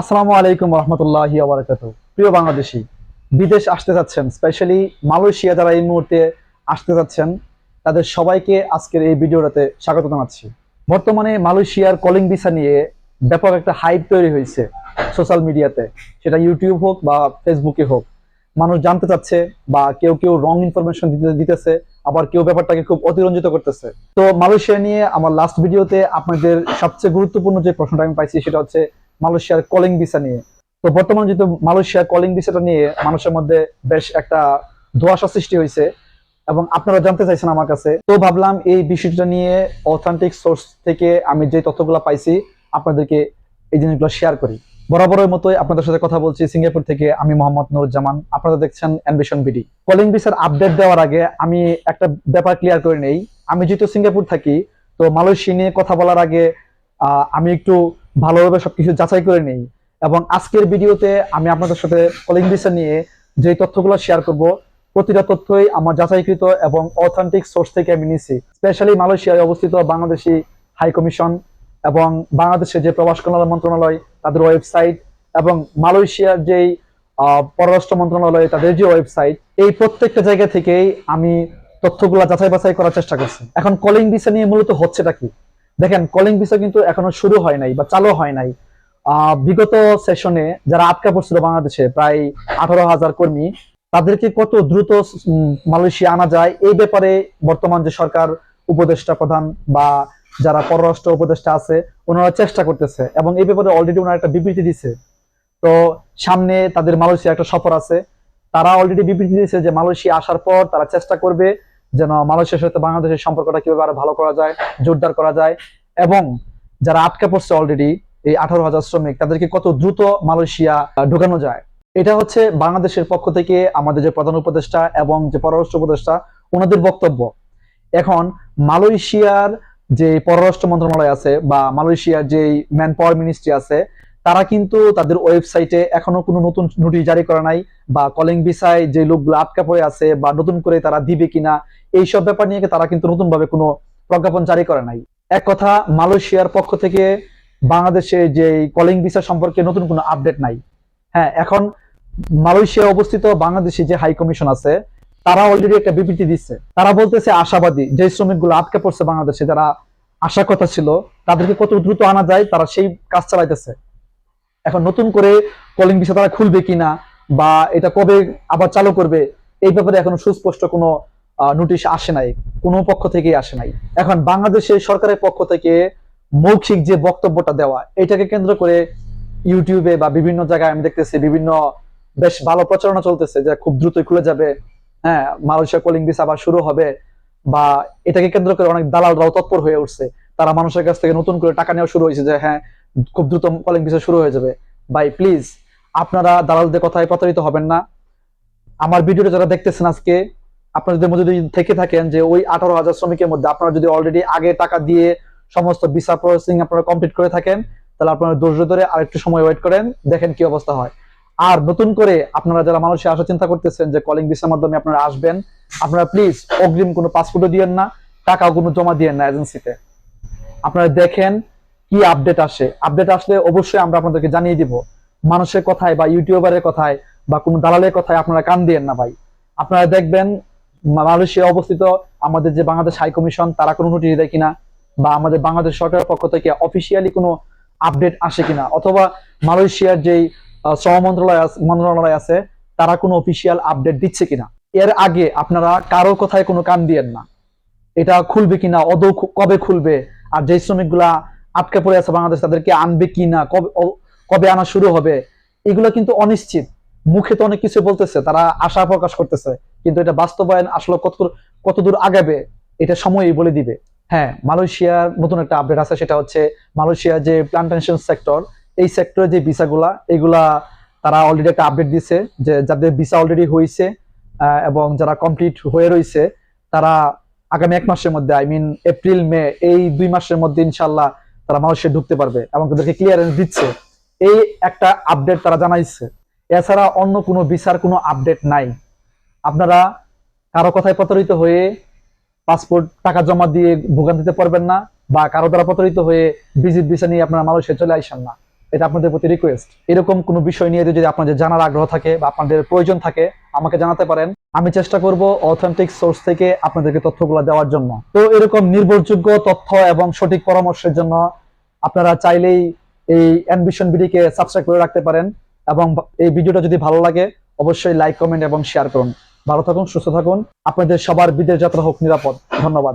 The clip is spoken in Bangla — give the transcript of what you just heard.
আসসালামু আলাইকুম রহমতুল্লাহি আবরাকাত প্রিয় বাংলাদেশি, বিদেশ আসতে যাচ্ছেন স্পেশালি মালয়েশিয়া যারা এই মুহূর্তে আসতে যাচ্ছেন, তাদের সবাইকে আজকের এই ভিডিওটাতে স্বাগত জানাচ্ছি। বর্তমানে মালয়েশিয়ার কলিং ভিসা নিয়ে ব্যাপক একটা হাইপ তৈরি হয়েছে সোশ্যাল মিডিয়াতে সেটা ইউটিউব হোক বা ফেসবুকে হোক। মানুষ জানতে চাচ্ছে বা কেউ কেউ রং ইনফরমেশন দিতে দিতেছে, আবার কেউ ব্যাপারটাকে খুব অতিরঞ্জিত করতেছে। তো মালয়েশিয়া নিয়ে আমার লাস্ট ভিডিওতে আপনাদের সবচেয়ে গুরুত্বপূর্ণ যে প্রশ্নটা আমি পাইছি, সেটা হচ্ছে মালয়েশিয়ার কলিং ভিসা নিয়ে। তো বর্তমানে যেহেতু মালয়েশিয়ার কলিং ভিসাটা নিয়ে মানুষের মধ্যে বেশ একটা ধোয়াশা সৃষ্টি হয়েছে, এবং আপনারা জানতে চাইছেন আমার কাছে। তো ভাবলাম এই বিষয়টা নিয়ে অথেন্টিক সোর্স থেকে আমি যে তথ্যগুলো পাইছি, আপনাদেরকে এই জিনিসগুলো শেয়ার করি। বরাবরের মতোই আপনাদের সাথে কথা বলছি সিঙ্গাপুর থেকে, আমি মোহাম্মদ নুরুজ্জামান। আপনারা দেখছেন অ্যাম্বিশন বিডি কলিং ভিসার আপডেট দেওয়ার আগে আমি একটা ব্যাপার ক্লিয়ার করে নেই। আমি যেহেতু সিঙ্গাপুর থাকি, তো মালয়েশিয়া নিয়ে কথা বলার আগে আমি একটু ভালোভাবে সবকিছু যাচাই করে নেই। এবং আজকের ভিডিওতে আমি আপনাদের সাথে কলিং ভিসা নিয়ে যে তথ্যগুলো শেয়ার করব, প্রতিটা তথ্যই আমার যাচাইকৃত এবং অথেন্টিক সোর্স থেকে আমি নিয়েছি। স্পেশালি মালয়েশিয়ায় অবস্থিত বাংলাদেশি হাই কমিশন এবং বাংলাদেশের যে প্রবাস কল্যাণ মন্ত্রণালয়, তাদের ওয়েবসাইট এবং মালয়েশিয়ার যেই পররাষ্ট্র মন্ত্রণালয়, তাদের যে ওয়েবসাইট এই প্রত্যেকটা জায়গা থেকেই আমি তথ্যগুলো যাচাই বাছাই করার চেষ্টা করছি। এখন কলিং ভিসা নিয়ে মূলত হচ্ছেটা কি? দেখেন কলিং ভিসা কিন্তু এখনও শুরু হয় নাই বা চালু হয় নাই। বিগত সেশনে যারা আটকা পড়ছিল বাংলাদেশে, প্রায় আঠারো হাজার কর্মী, তাদেরকে কত দ্রুত মালয়েশিয়া আনা যায়, এই ব্যাপারে বর্তমান যে সরকার উপদেষ্টা প্রধান বা যারা পররাষ্ট্র উপদেষ্টা আছে, ওনারা চেষ্টা করতেছে এবং এই ব্যাপারে অলরেডি ওনারা একটা বিবৃতি দিছে। তো সামনে তাদের মালয়েশিয়া একটা সফর আছে, তারা অলরেডি বিবৃতি দিয়েছে যে মালয়েশিয়া আসার পর তারা চেষ্টা করবে যেন মালয়েশিয়ার সাথে বাংলাদেশের সম্পর্কটা কীভাবে আরও ভালো করা যায়, জোরদার করা যায় এবং যারা আটকা পড়ছে অলরেডি এই আঠারো হাজার শ্রমিক, তাদেরকে কত দ্রুত মালয়েশিয়া ঢোকানো যায়। এটা হচ্ছে বাংলাদেশের পক্ষ থেকে আমাদের যে প্রধান উপদেষ্টা এবং যে পররাষ্ট্র উপদেষ্টা, ওনাদের বক্তব্য। এখন মালয়েশিয়ার যে পররাষ্ট্র মন্ত্রণালয় আছে বা মালয়েশিয়ার যে ম্যান পাওয়ার মিনিস্ট্রি আছে তারা কিন্তু তাদের ওয়েবসাইটে এখনও কোনো নতুন নোটিশ জারি করে নাই বা কলিং ভিসায় যে লোকগুলো আটকা পড়ে আছে বা নতুন করে তারা দিবে কিনা, এইসব ব্যাপার নিয়ে তারা কিন্তু নতুন ভাবে কোনো প্রজ্ঞাপন জারি করে নাই। এক কথা, মালয়েশিয়ার পক্ষ থেকে বাংলাদেশে যে কলিং ভিসা সম্পর্কে নতুন কোনো আপডেট নাই। হ্যাঁ এখন মালয়েশিয়া অবস্থিত বাংলাদেশি যে হাই কমিশন আছে, তারা অলরেডি একটা বিবৃতি দিচ্ছে। তারা বলতেছে, আশাবাদী, যে শ্রমিকগুলো আটকে পড়ছে বাংলাদেশে, যারা আশা কথা ছিল, তাদেরকে কত দ্রুত আনা যায়, তারা সেই কাজ চালাইতেছে। এখন নতুন করে কলিং ভিসা তারা খুলবে কিনা বা এটা কবে আবার চালু করবে, এই ব্যাপারে এখনও সুস্পষ্ট কোনো নোটিশ আসে নাই, কোনো পক্ষ থেকেই আসে নাই। এখন বাংলাদেশের সরকারের পক্ষ থেকে মৌখিক যে বক্তব্যটা দেওয়া, এটাকে কেন্দ্র করে ইউটিউবে বা বিভিন্ন জায়গায় আমি দেখতেছি বিভিন্ন বেশ ভালো প্রচারণা চলতেছে যে খুব দ্রুতই খুলে যাবে হ্যাঁ মালয়েশিয়া কলিং ভিসা আবার শুরু হবে বা এটাকে কেন্দ্র করে অনেক দালালরাও তৎপর হয়ে উঠছে। তারা মানুষের কাছ থেকে নতুন করে টাকা নেওয়া শুরু হয়েছে যে হ্যাঁ খুব দ্রুত কলিং ভিসা শুরু হয়ে যাবে। ভাই প্লিজ আপনারা দালালদের কথায় প্রতারিত হবেন না। আমার ভিডিওটা যারা দেখতেছেন আজকে, আপনারা যদি যদি থেকে থাকেন যে ওই আঠারো হাজার শ্রমিকের মধ্যে আপনারা যদি অলরেডি আগে টাকা দিয়ে সমস্ত ভিসা প্রসেসিং আপনারা কমপ্লিট করে থাকেন, তাহলে আপনারা ধৈর্য ধরে আর একটু সময় ওয়েট করেন, দেখেন কি অবস্থা হয়। আর নতুন করে আপনারা যারা মানুষের আসার চিন্তা করতেছেন যে কলিং ভিসার মাধ্যমে আপনারা আসবেন, আপনারা প্লিজ অগ্রিম কোনো পাসপোর্টও দিয়েন না টাকা কোনো জমা দিয়েন না এজেন্সিতে আপনারা দেখেন কি আপডেট আসে? আপডেট আসলে অবশ্যই আমরা আপনাদেরকে জানিয়ে দিব। মানুষের কথায় বা ইউটিউবারের কথায় বা কোনো দালালের কথায় আপনারা কান দিয়েন না ভাই। আপনারা দেখবেন মালয়েশিয়া অবস্থিত আমাদের যে বাংলাদেশ হাই কমিশন তারা কোনো নোটিশ দেয় কিনা? বা আমাদের বাংলাদেশ সরকারের পক্ষ থেকে অফিসিয়ালি কোনো আপডেট আসে কিনা? অথবা মালয়েশিয়ার যেই শ্রম মন্ত্রণালয় মন্ত্রণালয় আছে, তারা কোনো অফিসিয়াল আপডেট দিচ্ছে কিনা? এর আগে আপনারা কারও কথায় কোনো কান দিয়েন না। এটা খুলবে কিনা? অদৌ কবে খুলবে? আর যে শ্রমিকগুলা আটকে পড়ে আছে বাংলাদেশ, তাদেরকে আনবে কিনা, কবে কবে আনা শুরু হবে, এগুলো কিন্তু অনিশ্চিত। মুখে তো অনেক কিছু বলতেছে, তারা আশা প্রকাশ করতেছে, কিন্তু এটা বাস্তবায়ন আসলে কত কতদূর আগাবে, এটা সময়ই বলে দিবে। হ্যাঁ মালয়েশিয়ার নতুন একটা আপডেট আছে, সেটা হচ্ছে মালয়েশিয়ার যে প্লান্টেশন সেক্টর এই সেক্টরে যে ভিসাগুলা, এগুলা তারা অলরেডি একটা আপডেট দিছে, যে যাদের ভিসা অলরেডি হয়েছে এবং যারা কমপ্লিট হয়ে রয়েছে তারা আগামী এক মাসের মধ্যে আই মিন এপ্রিল মে এই দুই মাসের মধ্যে ইনশাল্লাহ তারা মালয়েশিয়া ঢুকতে পারবে এবং তাদেরকে ক্লিয়ারেন্স দিচ্ছে। এই একটা আপডেট তারা জানাইছে। এছাড়া অন্য কোনো ভিসার কোনো আপডেট নাই। আপনারা কারও কথায় প্রতারিত হয়ে পাসপোর্ট টাকা জমা দিয়ে ভোগান্তিতে পারবেন না বা কারও দ্বারা প্রতারিত হয়ে ভিজিট ভিসা নিয়ে আপনারা মালয়েশিয়া চলে আসেন না। এটা আপনাদের প্রতি রিকোয়েস্ট এরকম কোনো বিষয় নিয়ে যদি আপনাদের জানার আগ্রহ থাকে বা আপনাদের প্রয়োজন থাকে, আমাকে জানাতে পারেন। আমি চেষ্টা করব অথেন্টিক সোর্স থেকে আপনাদেরকে তথ্যগুলো দেওয়ার জন্য। তো এরকম নির্ভরযোগ্য তথ্য এবং সঠিক পরামর্শের জন্য আপনারা চাইলেই এই অ্যাম্বিশন ভিডিকে সাবস্ক্রাইব করে রাখতে পারেন এবং এই ভিডিওটা যদি ভালো লাগে, অবশ্যই লাইক কমেন্ট এবং শেয়ার করুন। ভালো থাকুন, সুস্থ থাকুন। আপনাদের সবার বিদেশ যাত্রা হোক নিরাপদ। ধন্যবাদ।